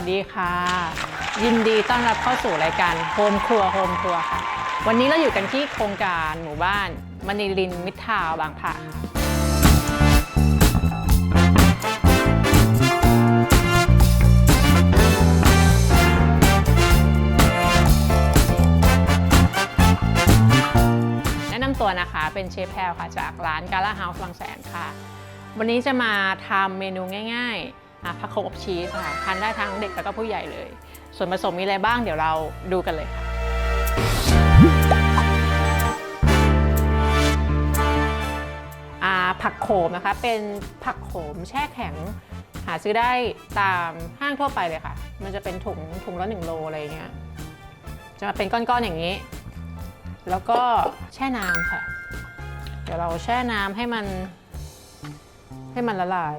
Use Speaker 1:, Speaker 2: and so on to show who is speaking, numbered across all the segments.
Speaker 1: วัสดีค่ะ ยินดีต้อนรับเข้าสู่รายการโฮมครัวโฮมครัวค่ะ วันนี้เราอยู่กันที่โครงการหมู่บ้านมณีรินมิตรทาวบางพระแนะนำตัวนะคะเป็นเชฟแพลวค่ะจากร้านกาลาเฮาส์บางแสนค่ะ วันนี้จะมาทำเมนูง่าย ๆ ผักโขมอบชีสค่ะทานได้ทั้งเด็กแล้วก็ผู้ใหญ่เลย ส่วนผสมมีอะไรบ้างเดี๋ยวเราดูกันเลยค่ะผักโขมนะคะเป็นผักโขมแช่แข็ง หาซื้อได้ตามห้างทั่วไปเลยค่ะ มันจะเป็นถุงถุงละหนึ่งโลอะไรเงี้ยจะมาเป็นก้อนๆอย่างนี้ แล้วก็แช่น้ำค่ะ เดี๋ยวเราแช่น้ำให้มันให้มันละลาย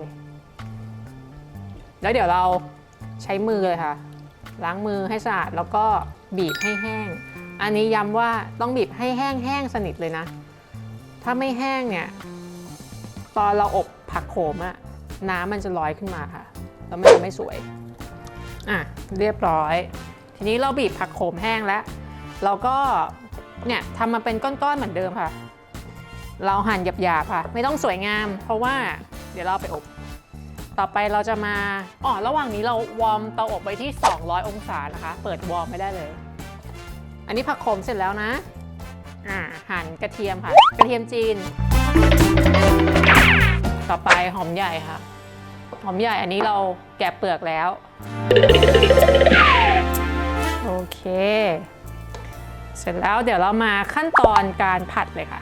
Speaker 1: แล้วเดี๋ยวเราใช้มือเลยค่ะ ล้างมือให้สะอาดแล้วก็บีบให้แห้ง อันนี้ย้ำว่าต้องบีบให้แห้งแห้งสนิทเลยนะ ถ้าไม่แห้งเนี่ย ตอนเราอบผักโขมอะน้ำมันจะลอยขึ้นมาค่ะ แล้วมันจะไม่สวย อะ เรียบร้อย ทีนี้เราบีบผักโขมแห้งแล้ว เราก็เนี่ยทำมาเป็นก้อนๆเหมือนเดิมค่ะ เราหั่นหยาบๆค่ะ ไม่ต้องสวยงาม เพราะว่าเดี๋ยวเราเอาไปอบ ต่อไปเราจะมาอ๋อระหว่างนี้เราวอร์มเตาอบไว้ที่ 200 องศานะคะ เปิดวอร์มไม่ได้เลย อันนี้ผักโขมเสร็จแล้วนะอ่าหั่นกระเทียมค่ะ กระเทียมจีน ต่อไปหอมใหญ่ค่ะ หอมใหญ่อันนี้เราแกะเปลือกแล้ว โอเค เสร็จแล้วเดี๋ยวเรามาขั้นตอนการผัดเลยค่ะ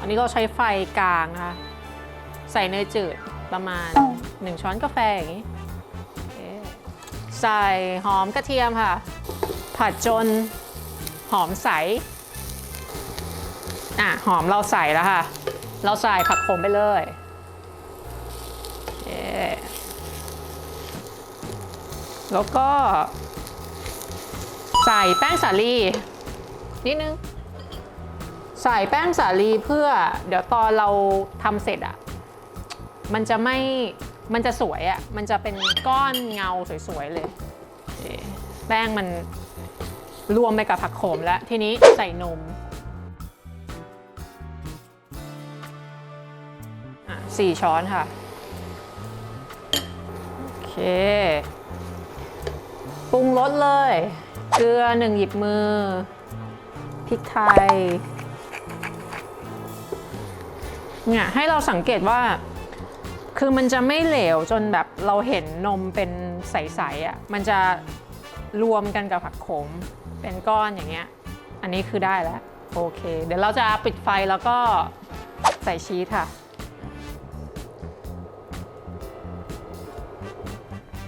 Speaker 1: อันนี้เราใช้ไฟกลางนะคะ ใส่เนยจืด ประมาณ 1 ช้อนกาแฟอย่างนี้โอเคใส่หอมกระเทียมค่ะ ผัดจนหอมใส อะ หอมเราใส่แล้วค่ะ เราใส่ผักโขมไปเลยโอเคแล้วก็ ใส่แป้งสาลีนิดนึง ใส่แป้งสาลีเพื่อเดี๋ยวตอนเราทำเสร็จอะ่ะ มันจะไม่ มันจะสวยอะ่ะ มันจะเป็นก้อนเงาสวย ๆ เลย แป้งมันรวมไปกับผักโขมแล้ว ทีนี้ใส่นมสี่ช้อนค่ะ โอเค ปรุงรสเลย เกลือหนึ่งหยิบมือ พริกไทยเนี่ยให้เราสังเกตว่า คือมันจะไม่เหลวจนแบบเราเห็นนมเป็นใสๆอะ่ะ มันจะรวมกันกับผักโขม เป็นก้อนอย่างเงี้ย อันนี้คือได้แล้ว โอเค เดี๋ยวเราจะปิดไฟแล้วก็ใส่ชีสค่ะ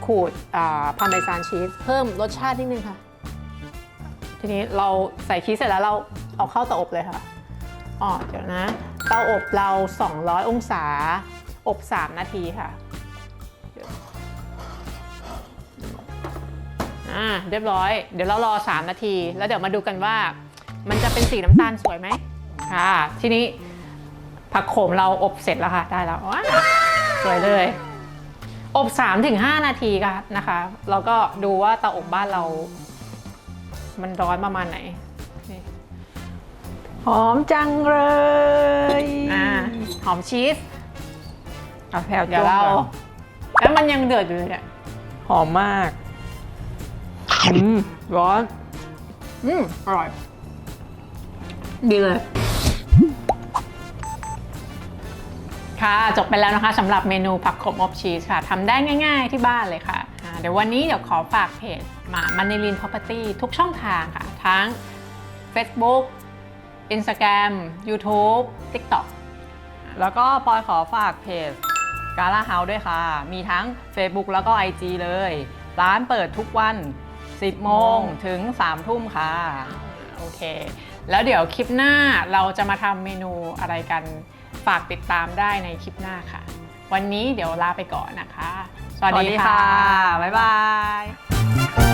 Speaker 1: ขูดพาร์เมซานชีสเพิ่มรสชาตินิดนึงค่ะ ทีนี้เราใส่ชีสเสร็จแล้วเราเอาเข้าเตาอบเลยค่ะอ๋อเดี๋ยวนะ เตาอบเรา 200 องศา อบ 3 นาทีค่ะเดี๋ยวอ่าเรียบร้อย เดี๋ยวเรารอ 3 นาที แล้วเดี๋ยวมาดูกันว่ามันจะเป็นสีน้ำตาลสวยไหมค่ะ ทีนี้ผักโขมเราอบเสร็จแล้วค่ะ ได้แล้วว้าวสวยเลย อบ 3-5 นาทีค่ะนะคะแล้วก็ดูว่าเตาอบบ้านเรา มันร้อนประมาณไหนนี่
Speaker 2: หอมจังเลย
Speaker 1: อ่า หอมชีส
Speaker 2: เอาแผ่ว
Speaker 1: เดี๋ยวเรา
Speaker 2: จ้วงก่อน
Speaker 1: แล้วมันยังเดือดอยู่เลยเนี่ย
Speaker 2: หอมมาก อืม ร้อน
Speaker 1: อืมอร่อย ดีเลย ค่ะ จบไปแล้วนะคะสำหรับเมนูผักขมอบชีสค่ะทำได้ง่าย ๆที่บ้านเลยค่ะอ่าเดี๋ยววันนี้เดี๋ยวขอฝากเพจมามันในลิน Property ทุกช่องทางค่ะ ทั้ง Facebook Instagram YouTube TikTok
Speaker 3: แล้วก็ปอยขอฝากเพจ กาล่าเฮาด้วยค่ะ มีทั้ง Facebook แล้วก็ IG เลย ร้านเปิดทุกวัน 10 โมงถึง 3 ทุ่มค่ะ
Speaker 1: โอเค แล้วเดี๋ยวคลิปหน้าเราจะมาทำเมนูอะไรกัน ฝากติดตามได้ในคลิปหน้าค่ะ วันนี้เดี๋ยวลาไปก่อนนะคะ สวัส
Speaker 3: สวัส
Speaker 1: ดี
Speaker 3: ดี
Speaker 1: ค่ะ
Speaker 3: ค่ะ บ๊ายบาย